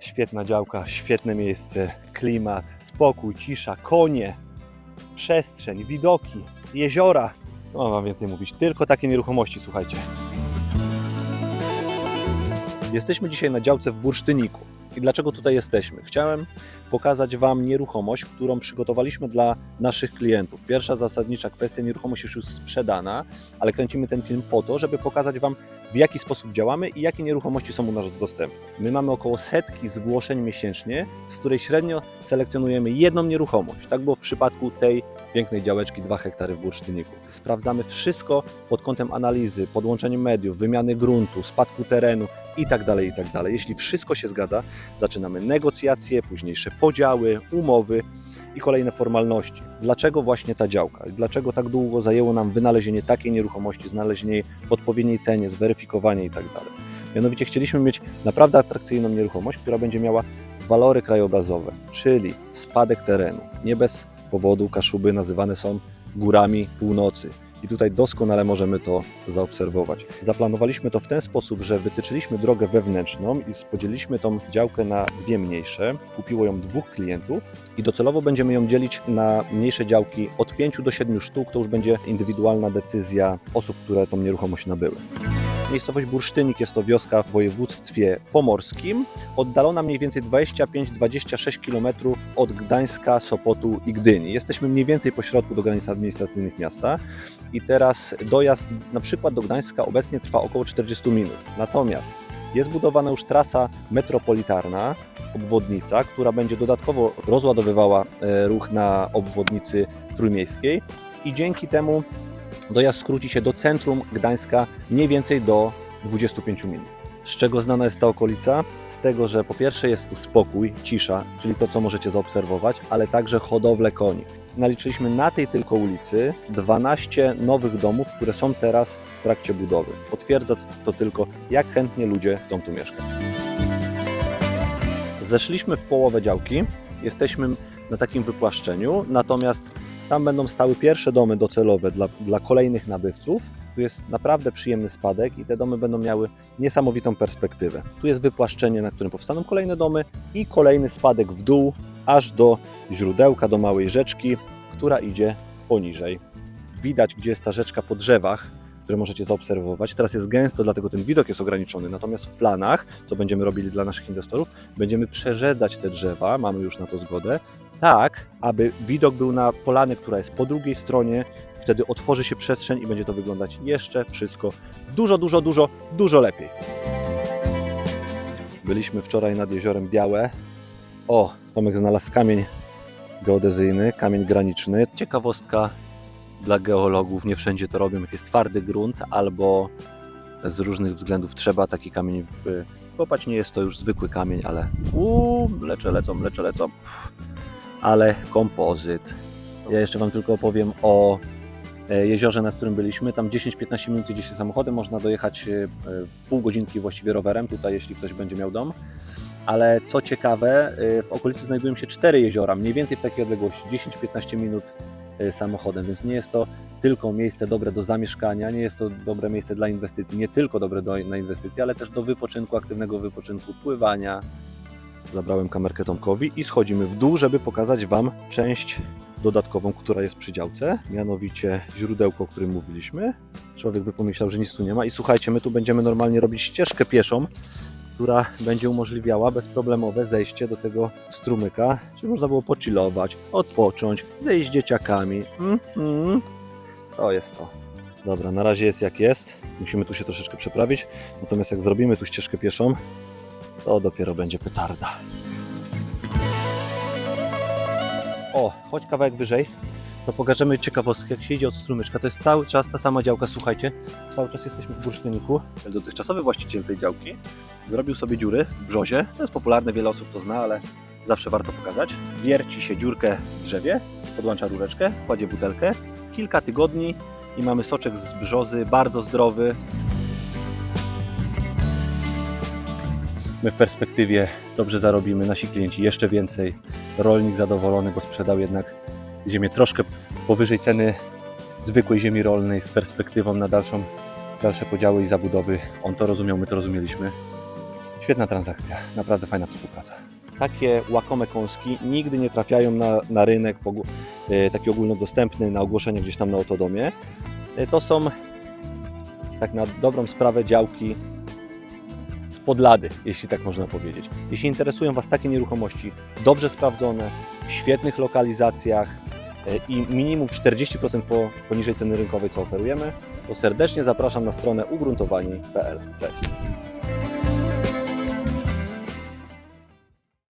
Świetna działka, świetne miejsce, klimat, spokój, cisza, konie, przestrzeń, widoki, jeziora. No mam wam więcej mówić, tylko takie nieruchomości, słuchajcie. Jesteśmy dzisiaj na działce w Bursztyniku. I dlaczego tutaj jesteśmy? Chciałem pokazać Wam nieruchomość, którą przygotowaliśmy dla naszych klientów. Pierwsza zasadnicza kwestia, nieruchomość jest już sprzedana, ale kręcimy ten film po to, żeby pokazać Wam, w jaki sposób działamy i jakie nieruchomości są u nas dostępne. My mamy około setki zgłoszeń miesięcznie, z której średnio selekcjonujemy jedną nieruchomość. Tak było w przypadku tej pięknej działeczki 2 hektary w Bursztyniku. Sprawdzamy wszystko pod kątem analizy, podłączenia mediów, wymiany gruntu, spadku terenu i tak dalej, i tak. Jeśli wszystko się zgadza, zaczynamy negocjacje, późniejsze podziały, umowy i kolejne formalności. Dlaczego właśnie ta działka? Dlaczego tak długo zajęło nam wynalezienie takiej nieruchomości, znalezienie jej w odpowiedniej cenie, zweryfikowanie i tak? Mianowicie chcieliśmy mieć naprawdę atrakcyjną nieruchomość, która będzie miała walory krajobrazowe, czyli spadek terenu. Nie bez powodu Kaszuby nazywane są górami północy. I tutaj doskonale możemy to zaobserwować. Zaplanowaliśmy to w ten sposób, że wytyczyliśmy drogę wewnętrzną i podzieliliśmy tą działkę na dwie mniejsze. Kupiło ją dwóch klientów i docelowo będziemy ją dzielić na mniejsze działki od 5 do 7 sztuk. To już będzie indywidualna decyzja osób, które tą nieruchomość nabyły. Miejscowość Bursztynik jest to wioska w województwie pomorskim, oddalona mniej więcej 25-26 km od Gdańska, Sopotu i Gdyni. Jesteśmy mniej więcej po środku do granic administracyjnych miasta i teraz dojazd na przykład do Gdańska obecnie trwa około 40 minut. Natomiast jest budowana już trasa metropolitarna, obwodnica, która będzie dodatkowo rozładowywała e, ruch na obwodnicy trójmiejskiej i dzięki temu dojazd skróci się do centrum Gdańska mniej więcej do 25 minut. Z czego znana jest ta okolica? Z tego, że po pierwsze jest tu spokój, cisza, czyli to, co możecie zaobserwować, ale także hodowlę koni. Naliczyliśmy na tej tylko ulicy 12 nowych domów, które są teraz w trakcie budowy. Potwierdza to tylko, jak chętnie ludzie chcą tu mieszkać. Zeszliśmy w połowę działki, jesteśmy na takim wypłaszczeniu, natomiast tam będą stały pierwsze domy docelowe dla, dla kolejnych nabywców. Tu jest naprawdę przyjemny spadek i te domy będą miały niesamowitą perspektywę. Tu jest wypłaszczenie, na którym powstaną kolejne domy i kolejny spadek w dół, aż do źródełka, do małej rzeczki, która idzie poniżej. Widać, gdzie jest ta rzeczka po drzewach, które możecie zaobserwować. Teraz jest gęsto, dlatego ten widok jest ograniczony. Natomiast w planach, co będziemy robili dla naszych inwestorów, będziemy przerzedzać te drzewa, mamy już na to zgodę, tak, aby widok był na polany, która jest po drugiej stronie. Wtedy otworzy się przestrzeń i będzie to wyglądać jeszcze wszystko dużo, dużo, dużo, dużo lepiej. Byliśmy wczoraj nad jeziorem Białe. O, Tomek znalazł kamień geodezyjny, kamień graniczny. Ciekawostka dla geologów, nie wszędzie to robią, jak jest twardy grunt albo z różnych względów trzeba taki kamień w... kopać. Nie jest to już zwykły kamień, ale uuu, lecze lecą, lecze lecą. Uff. Ale kompozyt. Ja jeszcze Wam tylko opowiem o e, jeziorze, na którym byliśmy. Tam 10-15 minut jedzie się samochodem, można dojechać e, w pół godzinki właściwie rowerem, tutaj jeśli ktoś będzie miał dom. Ale co ciekawe, e, w okolicy znajdują się cztery jeziora, mniej więcej w takiej odległości, 10-15 minut samochodem, więc nie jest to tylko miejsce dobre do zamieszkania, nie jest to dobre miejsce dla inwestycji, nie tylko dobre do, na inwestycje, ale też do wypoczynku, aktywnego wypoczynku, pływania. Zabrałem kamerkę Tomkowi i schodzimy w dół, żeby pokazać Wam część dodatkową, która jest przy działce, mianowicie źródełko, o którym mówiliśmy. Człowiek by pomyślał, że nic tu nie ma i słuchajcie, my tu będziemy normalnie robić ścieżkę pieszą, która będzie umożliwiała bezproblemowe zejście do tego strumyka, żeby można było pochillować, odpocząć, zejść dzieciakami. Mhm. To jest to. Dobra, na razie jest jak jest. Musimy tu się troszeczkę przeprawić. Natomiast jak zrobimy tu ścieżkę pieszą, to dopiero będzie petarda. O, chodź kawałek wyżej, to pokażemy ciekawostkę, jak się idzie od strumyczka. To jest cały czas ta sama działka, słuchajcie. Cały czas jesteśmy w bursztyniku. Dotychczasowy właściciel tej działki zrobił sobie dziury w brzozie. To jest popularne, wiele osób to zna, ale zawsze warto pokazać. Wierci się dziurkę w drzewie, podłącza rureczkę, kładzie butelkę. Kilka tygodni i mamy soczek z brzozy, bardzo zdrowy. My w perspektywie dobrze zarobimy, nasi klienci jeszcze więcej. Rolnik zadowolony, bo sprzedał jednak ziemię troszkę powyżej ceny zwykłej ziemi rolnej z perspektywą na dalszą, dalsze podziały i zabudowy. On to rozumiał, my to rozumieliśmy. Świetna transakcja, naprawdę fajna współpraca. Takie łakome kąski nigdy nie trafiają na, na rynek w ogó- e, taki ogólnodostępny, na ogłoszenie gdzieś tam na Otodomie. E, To są tak na dobrą sprawę działki z podlady, jeśli tak można powiedzieć. Jeśli interesują Was takie nieruchomości, dobrze sprawdzone, w świetnych lokalizacjach e, i minimum 40% po, poniżej ceny rynkowej, co oferujemy, to serdecznie zapraszam na stronę ugruntowani.pl. Cześć!